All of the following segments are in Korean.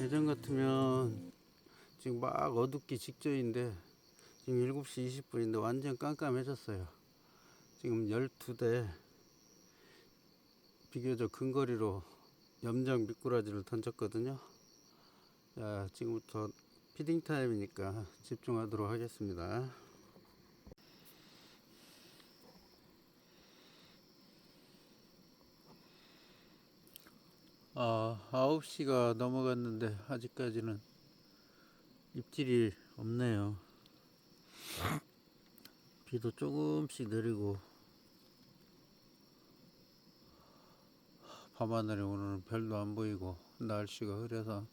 예전 같으면 지금 막 어둡기 직전인데 지금 7시 20분인데 완전 깜깜해졌어요. 지금 12대 비교적 근거리로 염장 미꾸라지를 던졌거든요. 자, 지금부터 피딩 타임이니까 집중하도록 하겠습니다. 아, 9시가 넘어갔는데 아직까지는 입질이 없네요. 비도 조금씩 내리고 밤하늘에 오늘은 별도 안 보이고 날씨가 흐려서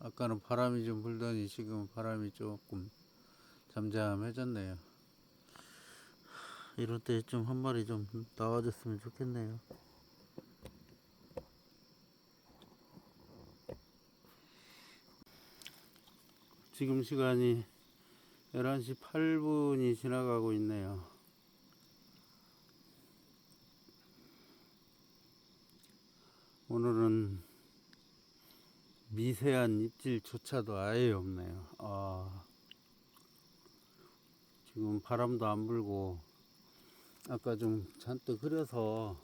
아까는 바람이 좀 불더니 지금 바람이 조금 잠잠해졌네요. 이럴 때 좀 한 마리 좀 나와줬으면 좋겠네요. 지금 시간이 11시 8분이 지나가고 있네요. 오늘은 미세한 입질조차도 아예 없네요. 아, 지금 바람도 안 불고 아까 좀 잔뜩 흐려서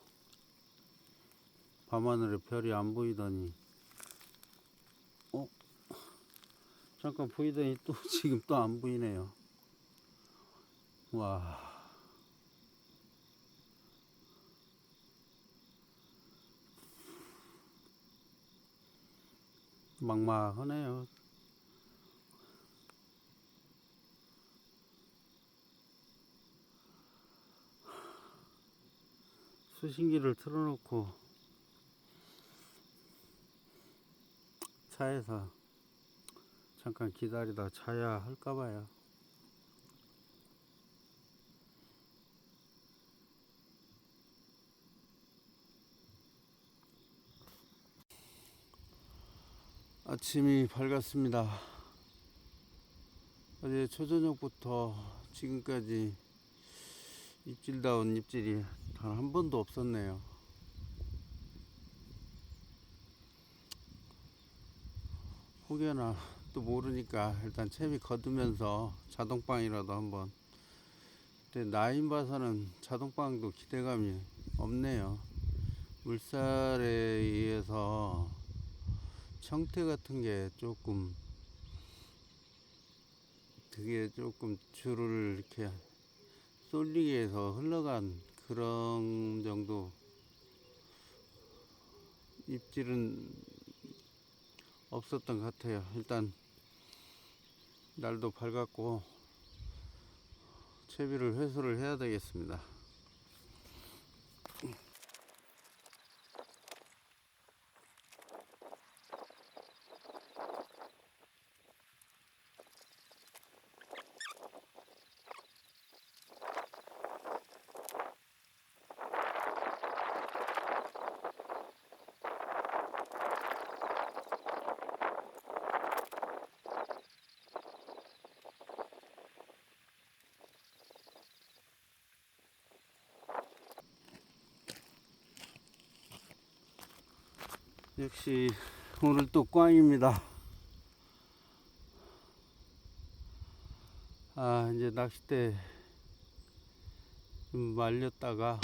밤하늘에 별이 안 보이더니 어? 잠깐 보이더니 또 지금 또 안 보이네요. 와. 막막하네요. 수신기를 틀어놓고 차에서 잠깐 기다리다 자야 할까봐요. 아침이 밝았습니다. 어제 초저녁부터 지금까지 입질다운 입질이 단 한 번도 없었네요. 혹여나 또 모르니까 일단 채비 거두면서 자동빵이라도 한번. 근데 나인 봐서는 자동빵도 기대감이 없네요. 물살에 의해서 청태 같은 게 조금 그게 조금 줄을 이렇게 쏠리게 해서 흘러간 그런 정도 입질은 없었던 것 같아요. 일단 날도 밝았고 채비를 회수를 해야 되겠습니다. 역시 오늘 또 꽝입니다. 아 이제 낚싯대 좀 말렸다가